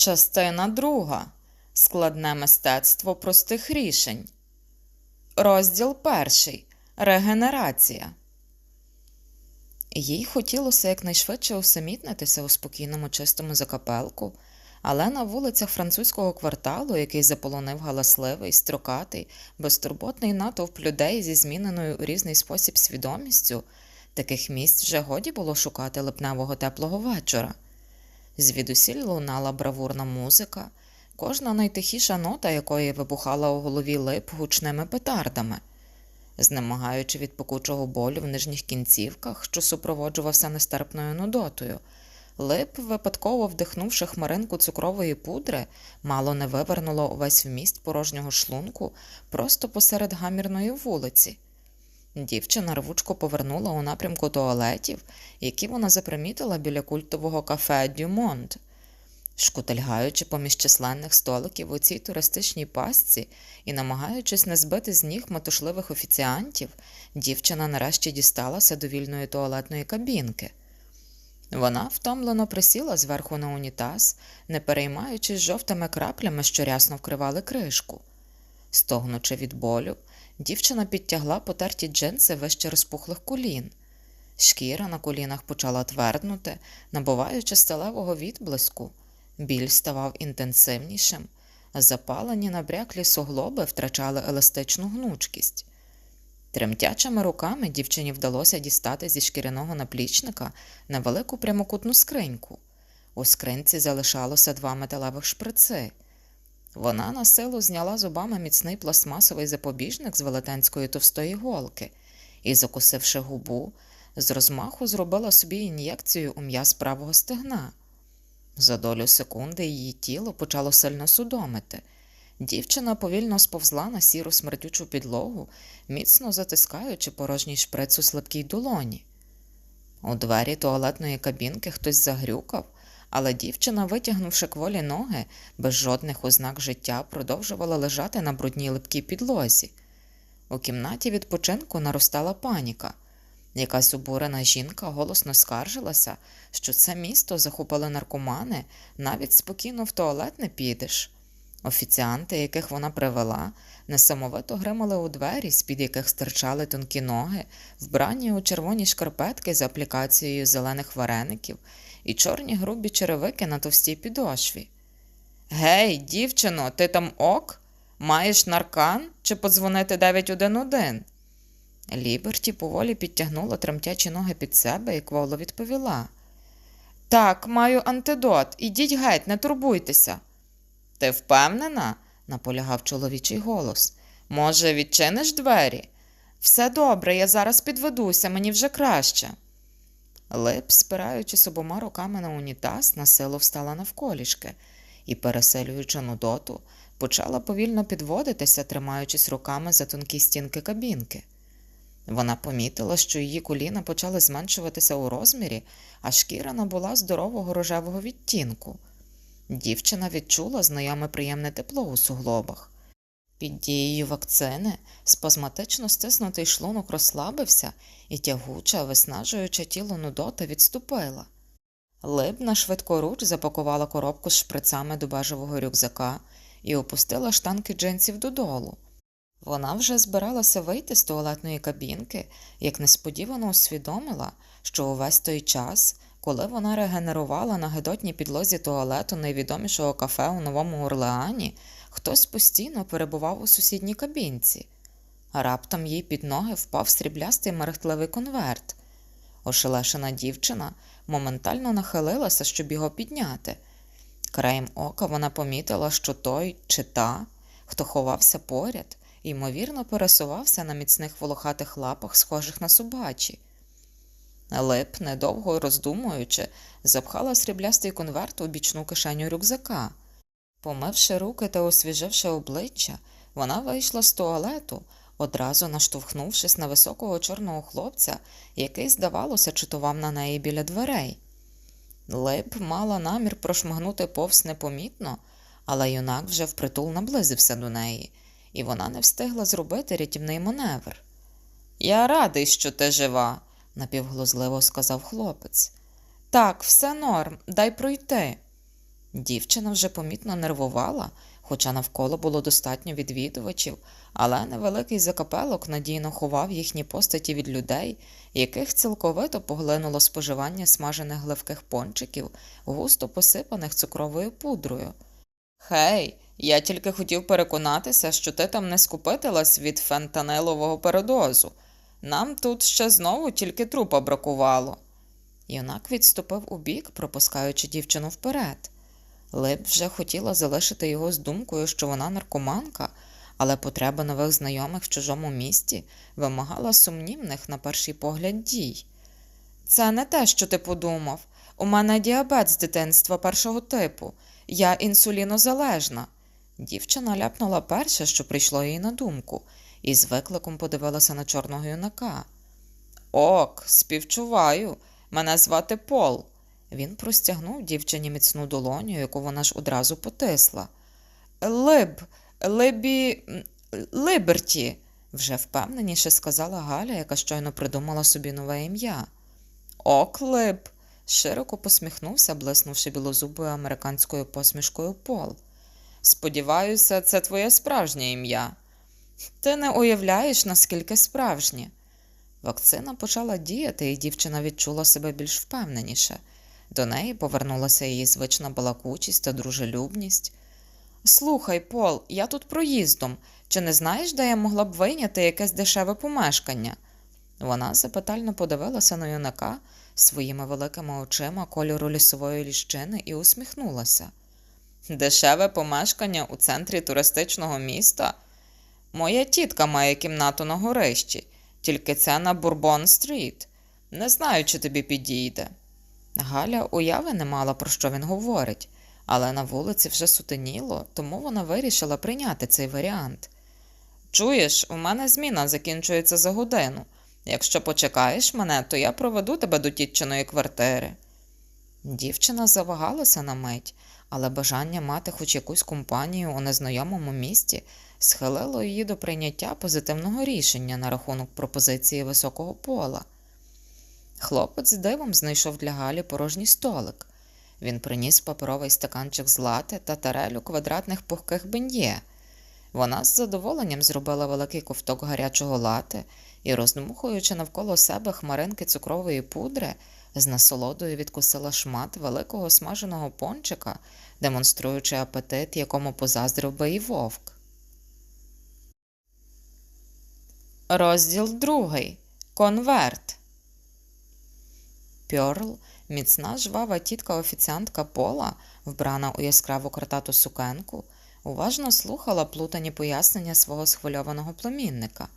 Частина друга. Складне мистецтво простих рішень. Розділ перший. Регенерація. Їй хотілося якнайшвидше усамітнитися у спокійному чистому закапелку, але на вулицях французького кварталу, який заполонив галасливий, строкатий, безтурботний натовп людей зі зміненою у різний спосіб свідомістю, таких місць вже годі було шукати липневого теплого вечора. Звідусіль лунала бравурна музика, кожна найтихіша нота якої вибухала у голові лип гучними петардами. Знемагаючи від пекучого болю в нижніх кінцівках, що супроводжувався нестерпною нудотою, лип, випадково вдихнувши хмаринку цукрової пудри, мало не вивернуло увесь вміст порожнього шлунку просто посеред гамірної вулиці. Дівчина рвучко повернула у напрямку туалетів, які вона запримітила біля культового кафе Дюмонт. Шкутильгаючи поміж численних столиків у цій туристичній пастці і намагаючись не збити з ніг метушливих офіціантів, дівчина нарешті дісталася до вільної туалетної кабінки. Вона втомлено присіла зверху на унітаз, не переймаючись жовтими краплями, що рясно вкривали кришку. Стогнучи від болю, дівчина підтягла потерті джинси вище розпухлих колін. Шкіра на колінах почала тверднути, набуваючи сталевого відблиску. Біль ставав інтенсивнішим, запалені набряклі суглоби втрачали еластичну гнучкість. Тремтячими руками дівчині вдалося дістати зі шкіряного наплічника невелику прямокутну скриньку. У скринці залишалося два металевих шприци. Вона на силу зняла зубами міцний пластмасовий запобіжник з велетенської товстої голки і, закусивши губу, з розмаху зробила собі ін'єкцію у м'яз правого стегна. За долю секунди її тіло почало сильно судомити. Дівчина повільно сповзла на сіру смердючу підлогу, міцно затискаючи порожній шприц у слабкій долоні. У двері туалетної кабінки хтось загрюкав, але дівчина, витягнувши кволі ноги, без жодних ознак життя, продовжувала лежати на брудній липкій підлозі. У кімнаті відпочинку наростала паніка. Якась обурена жінка голосно скаржилася, що це місто захопили наркомани, навіть спокійно в туалет не підеш. Офіціанти, яких вона привела, несамовито гримали у двері, з-під яких стирчали тонкі ноги, вбрані у червоні шкарпетки з аплікацією зелених вареників і чорні грубі черевики на товстій підошві. Гей, дівчино, ти там ок? Маєш наркан чи подзвонити 911? Ліберті поволі підтягнула тремтячі ноги під себе і кволо відповіла. Так, маю антидот, ідіть геть, не турбуйтеся. Ти впевнена? Наполягав чоловічий голос. Може, відчиниш двері? Все добре, я зараз підведуся, мені вже краще. Лип, спираючись обома руками на унітаз, на силу встала навколішки і, переселюючи нудоту, почала повільно підводитися, тримаючись руками за тонкі стінки кабінки. Вона помітила, що її коліна почали зменшуватися у розмірі, а шкіра набула здорового рожевого відтінку. Дівчина відчула знайоме приємне тепло у суглобах. Під дією вакцини спазматично стиснутий шлунок розслабився і тягуча, виснажуюча тіло нудота відступила. Либна швидкоруч запакувала коробку з шприцами до бежевого рюкзака і опустила штанки джинсів додолу. Вона вже збиралася вийти з туалетної кабінки, як несподівано усвідомила, що увесь той час, коли вона регенерувала на гидотній підлозі туалету найвідомішого кафе у Новому Орлеані, хтось постійно перебував у сусідній кабінці. Раптом їй під ноги впав сріблястий мерехтливий конверт. Ошелешена дівчина моментально нахилилася, щоб його підняти. Краєм ока вона помітила, що той чи та, хто ховався поряд, ймовірно, пересувався на міцних волохатих лапах, схожих на собачі. Лип, недовго роздумуючи, запхала сріблястий конверт у бічну кишеню рюкзака. Помивши руки та освіживши обличчя, вона вийшла з туалету, одразу наштовхнувшись на високого чорного хлопця, який, здавалося, читував на неї біля дверей. Лип мала намір прошмигнути повз непомітно, але юнак вже впритул наблизився до неї, і вона не встигла зробити рятівний маневр. Я радий, що ти жива, напівглузливо сказав хлопець. Так, все норм, дай пройти. Дівчина вже помітно нервувала, хоча навколо було достатньо відвідувачів, але невеликий закапелок надійно ховав їхні постаті від людей, яких цілковито поглинуло споживання смажених гливких пончиків, густо посипаних цукровою пудрою. Хей, я тільки хотів переконатися, що ти там не скупитилась від фентанилового передозу. Нам тут ще знову тільки трупа бракувало. Юнак відступив убік, пропускаючи дівчину вперед. Лип вже хотіла залишити його з думкою, що вона наркоманка, але потреба нових знайомих в чужому місті вимагала сумнівних на перший погляд дій. Це не те, що ти подумав. У мене діабет з дитинства першого типу. Я інсулінозалежна. Дівчина ляпнула перше, що прийшло їй на думку, і з викликом подивилася на чорного юнака. Ок, співчуваю. Мене звати Пол. Він простягнув дівчині міцну долоню, яку вона ж одразу потисла. Либ, либі, Либерті, вже впевненіше сказала Галя, яка щойно придумала собі нове ім'я. Ок, либ, широко посміхнувся, блиснувши білозубою американською посмішкою Пол. Сподіваюся, це твоє справжнє ім'я. Ти не уявляєш, наскільки справжнє. Вакцина почала діяти, і дівчина відчула себе більш впевненіше. До неї повернулася її звична балакучість та дружелюбність. Слухай, Пол, я тут проїздом. Чи не знаєш, де я могла б вийняти якесь дешеве помешкання? Вона запитально подивилася на юнака своїми великими очима кольору лісової ліщини і усміхнулася. Дешеве помешкання у центрі туристичного міста? Моя тітка має кімнату на горищі, тільки це на Бурбон-стріт. Не знаю, чи тобі підійде. Галя уяви не мала, про що він говорить, але на вулиці вже сутеніло, тому вона вирішила прийняти цей варіант. Чуєш, у мене зміна закінчується за годину. Якщо почекаєш мене, то я проведу тебе до тітчиної квартири. Дівчина завагалася на мить, але бажання мати хоч якусь компанію у незнайомому місті схилило її до прийняття позитивного рішення на рахунок пропозиції високого пола. Хлопець дивом знайшов для Галі порожній столик. Він приніс паперовий стаканчик з лати та тарелю квадратних пухких бен'є. Вона з задоволенням зробила великий ковток гарячого лати і, роздмухуючи навколо себе хмаринки цукрової пудри, з насолодою відкусила шмат великого смаженого пончика, демонструючи апетит, якому позаздрив би і вовк. Розділ другий. Конверт. Пьорл, міцна жвава тітка офіціантка Пола, вбрана у яскраву картату сукенку, уважно слухала плутані пояснення свого схвильованого племінника.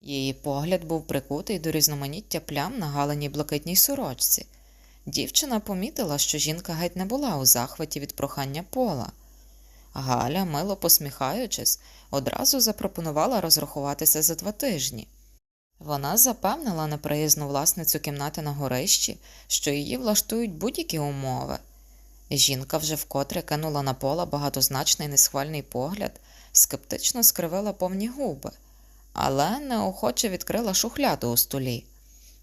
Її погляд був прикутий до різноманіття плям на галеній блакитній сорочці. Дівчина помітила, що жінка геть не була у захваті від прохання пола. Галя, мило посміхаючись, одразу запропонувала розрахуватися за два тижні. Вона запевнила неприязну власницю кімнати на горищі, що її влаштують будь-які умови. Жінка вже вкотре кинула на пола багатозначний несхвальний погляд, скептично скривила повні губи, але неохоче відкрила шухляду у столі.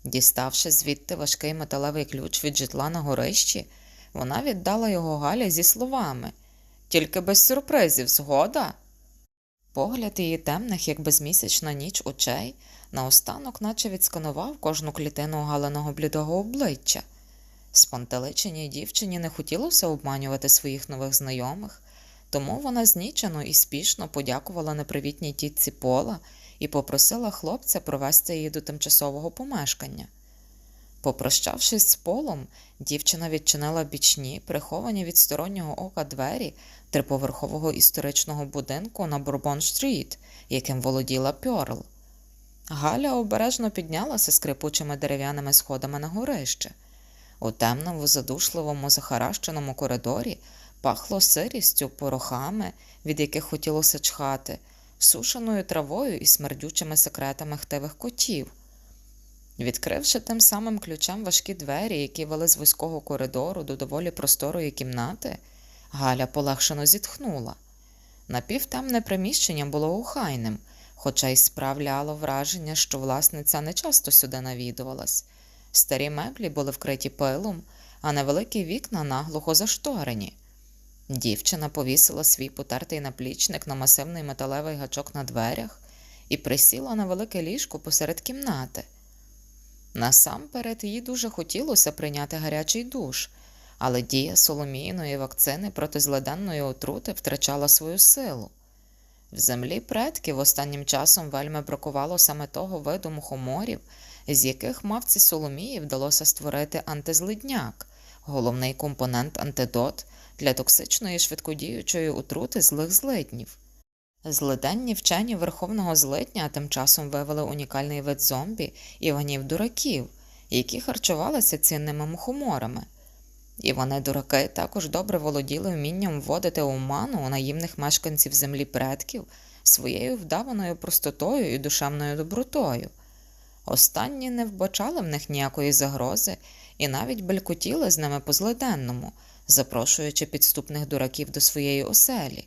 Діставши звідти важкий металевий ключ від житла на горищі, вона віддала його Галі зі словами Тільки без сюрпризів, згода. Погляд її темних, як безмісячна ніч очей, наостанок наче відсканував кожну клітину галеного блідого обличчя. Спантеличеній дівчині не хотілося обманювати своїх нових знайомих, тому вона знічено і спішно подякувала непривітній тітці Пола і попросила хлопця провести її до тимчасового помешкання. Попрощавшись з полом, дівчина відчинила бічні, приховані від стороннього ока двері триповерхового історичного будинку на Бурбон-стріт, яким володіла Пьорл. Галя обережно піднялася скрипучими дерев'яними сходами на горище. У темному, задушливому, захаращеному коридорі пахло сирістю, порохами, від яких хотілося чхати, сушеною травою і смердючими секретами хтивих котів. Відкривши тим самим ключем важкі двері, які вели з вузького коридору до доволі просторої кімнати, Галя полегшено зітхнула. Напівтемне приміщення було охайним, хоча й справляло враження, що власниця не часто сюди навідувалась. Старі меблі були вкриті пилом, а невеликі вікна наглухо зашторені. Дівчина повісила свій потертий наплічник на масивний металевий гачок на дверях і присіла на велике ліжко посеред кімнати. Насамперед їй дуже хотілося прийняти гарячий душ, але дія соломійної вакцини проти зледенної отрути втрачала свою силу. В землі предків останнім часом вельми бракувало саме того виду мухоморів, з яких мавці Соломії вдалося створити антизлидняк, головний компонент антидот для токсичної швидкодіючої отрути злих злиднів. Злиденні вчені верховного злидня тим часом вивели унікальний вид зомбі іванів дураків, які харчувалися цінними мухоморами. І вони, дураки, також добре володіли вмінням вводити у наївних мешканців землі предків своєю вдаваною простотою і душевною добротою. Останні не вбачали в них ніякої загрози і навіть белькотіли з ними по злиденному, запрошуючи підступних дураків до своєї оселі.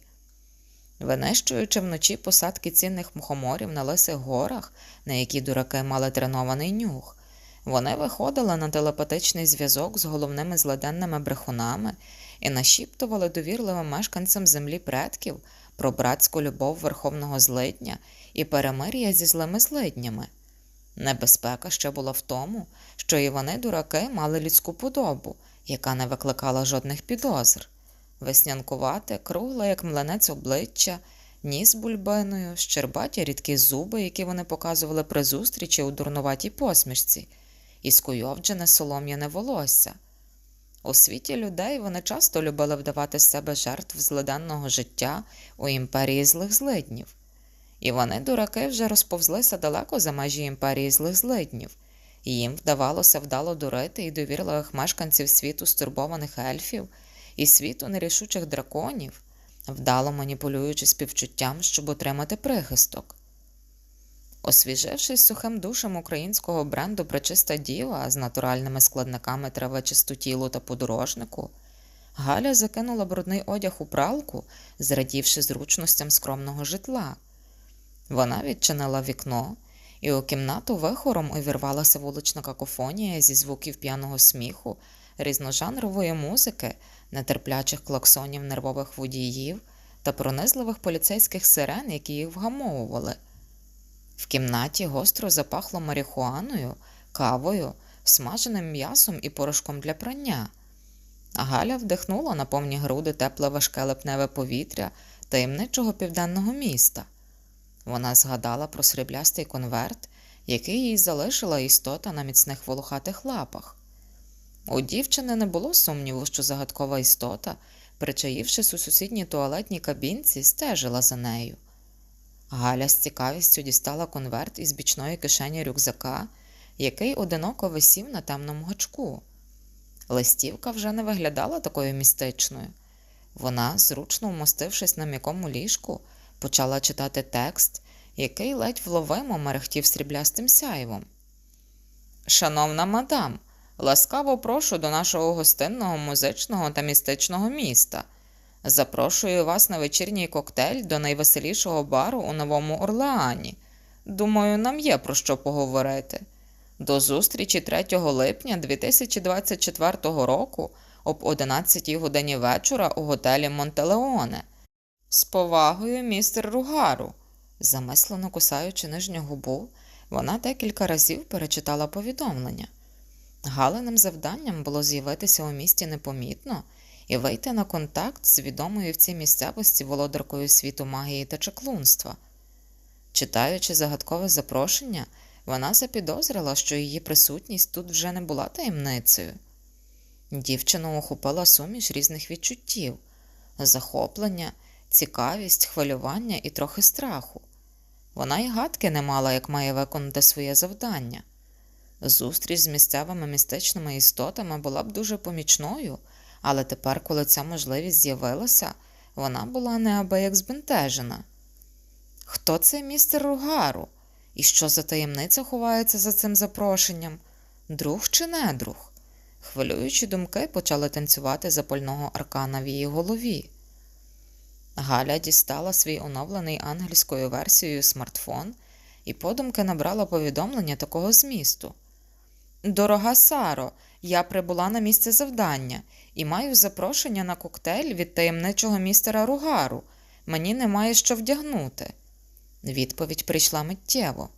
Винищуючи вночі посадки цінних мухоморів на лисих горах, на які дураки мали тренований нюх, вони виходили на телепатичний зв'язок з головними злиденними брехунами і нашіптували довірливим мешканцям землі предків про братську любов верховного злидня і перемир'я зі злими злиднями. Небезпека ще була в тому, що і вони, дураки, мали людську подобу, яка не викликала жодних підозр. Веснянкувате, кругле, як млинець обличчя, ніс бульбиною, щербаті рідкі зуби, які вони показували при зустрічі у дурнуватій посмішці, і скуйовджене солом'яне волосся. У світі людей вони часто любили вдавати з себе жертв злиденного життя у імперії злих злиднів. І вони, дураки, вже розповзлися далеко за межі імперії злих злиднів, і їм вдавалося вдало дурити і довірливих мешканців світу стурбованих ельфів і світу нерішучих драконів, вдало маніпулюючи співчуттям, щоб отримати прихисток. Освіжившись сухим душем українського бренду Пречиста діва з натуральними складниками трави чистотілу та подорожнику, Галя закинула брудний одяг у пралку, зрадівши зручностям скромного житла. Вона відчинила вікно, і у кімнату вихором увірвалася вулична какофонія зі звуків п'яного сміху, різножанрової музики, нетерплячих клаксонів нервових водіїв та пронизливих поліцейських сирен, які їх вгамовували. В кімнаті гостро запахло марихуаною, кавою, смаженим м'ясом і порошком для прання. Галя вдихнула на повні груди тепле важке липневе повітря таємничого південного міста. Вона згадала про сріблястий конверт, який їй залишила істота на міцних волохатих лапах. У дівчини не було сумніву, що загадкова істота, причаївшись у сусідній туалетній кабінці, стежила за нею. Галя з цікавістю дістала конверт із бічної кишені рюкзака, який одиноко висів на темному гачку. Листівка вже не виглядала такою містичною. Вона, зручно вмостившись на м'якому ліжку, почала читати текст, який ледь вловимо мерехтів сріблястим сяйвом. Шановна мадам, ласкаво прошу до нашого гостинного музичного та містичного міста. Запрошую вас на вечірній коктейль до найвеселішого бару у Новому Орлеані. Думаю, нам є про що поговорити. До зустрічі 3 липня 2024 року об 11 годині вечора у готелі Монтелеоне. З повагою, містер Ругару. Замислено кусаючи нижню губу, вона декілька разів перечитала повідомлення. Галиним завданням було з'явитися у місті непомітно і вийти на контакт з відомою в цій місцевості володаркою світу магії та чаклунства. Читаючи загадкове запрошення, вона запідозрила, що її присутність тут вже не була таємницею. Дівчину охопила суміш різних відчуттів захоплення, цікавість, хвилювання і трохи страху. Вона й гадки не мала, як має виконати своє завдання. Зустріч з місцевими містичними істотами була б дуже помічною, але тепер, коли ця можливість з'явилася, вона була неабияк збентежена. Хто цей містер Ругару? І що за таємниця ховається за цим запрошенням? Друг чи не друг? Хвилюючі думки почали танцювати запального аркана в її голові. Галя дістала свій оновлений ангельською версією смартфон і подумки набрала повідомлення такого змісту. Дорога Саро, я прибула на місце завдання і маю запрошення на коктейль від таємничого містера Ругару. Мені немає що вдягнути. Відповідь прийшла миттєво.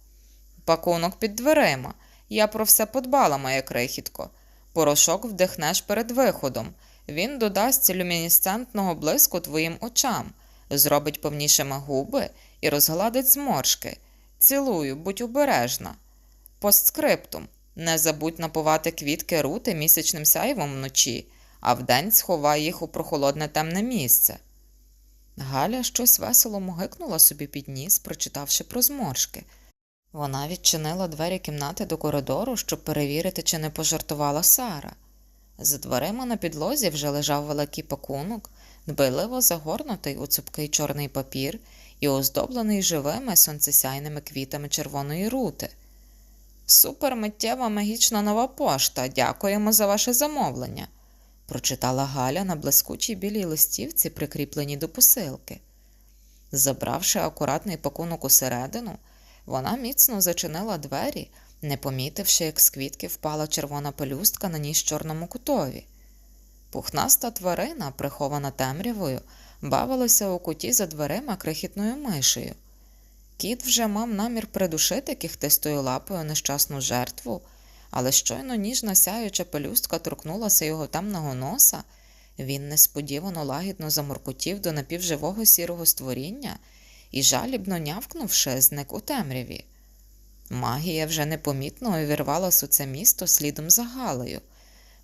Пакунок під дверима. Я про все подбала, моя крихітко. Порошок вдихнеш перед виходом. Він додасть люмінесцентного блиску твоїм очам, зробить повнішими губи і розгладить зморшки. Цілую, будь обережна. Постскриптум. Не забудь напувати квітки рути місячним сяйвом вночі, а вдень сховай їх у прохолодне темне місце. Галя щось весело мугикнула собі під ніс, прочитавши про зморшки. Вона відчинила двері кімнати до коридору, щоб перевірити, чи не пожартувала Сара. За дверима на підлозі вже лежав великий пакунок, дбайливо загорнутий у цупкий чорний папір і оздоблений живими сонцесяйними квітами червоної рути. Супермиттєва магічна нова пошта. Дякуємо за ваше замовлення, прочитала Галя на блискучій білій листівці, прикріпленій до посилки. Забравши акуратний пакунок усередину, вона міцно зачинила двері, не помітивши, як з квітки впала червона пелюстка на ніж чорному кутові. Пухнаста тварина, прихована темрявою, бавилася у куті за дверима крихітною мишею. Кіт вже мав намір придушити кіхтистою лапою нещасну жертву, але щойно ніжна сяюча пелюстка торкнулася його темного носа, він несподівано лагідно заморкотів до напівживого сірого створіння і, жалібно нявкнувши, зник у темряві. Магія вже непомітно увірвалась у це місто слідом за Галею,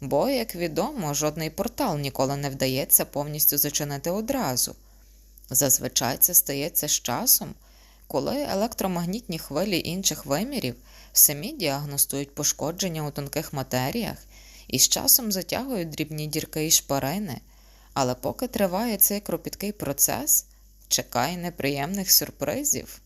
бо, як відомо, жодний портал ніколи не вдається повністю зачинити одразу. Зазвичай це стається з часом, коли електромагнітні хвилі інших вимірів самі діагностують пошкодження у тонких матеріях і з часом затягують дрібні дірки і шпарини, але поки триває цей кропіткий процес, чекай неприємних сюрпризів.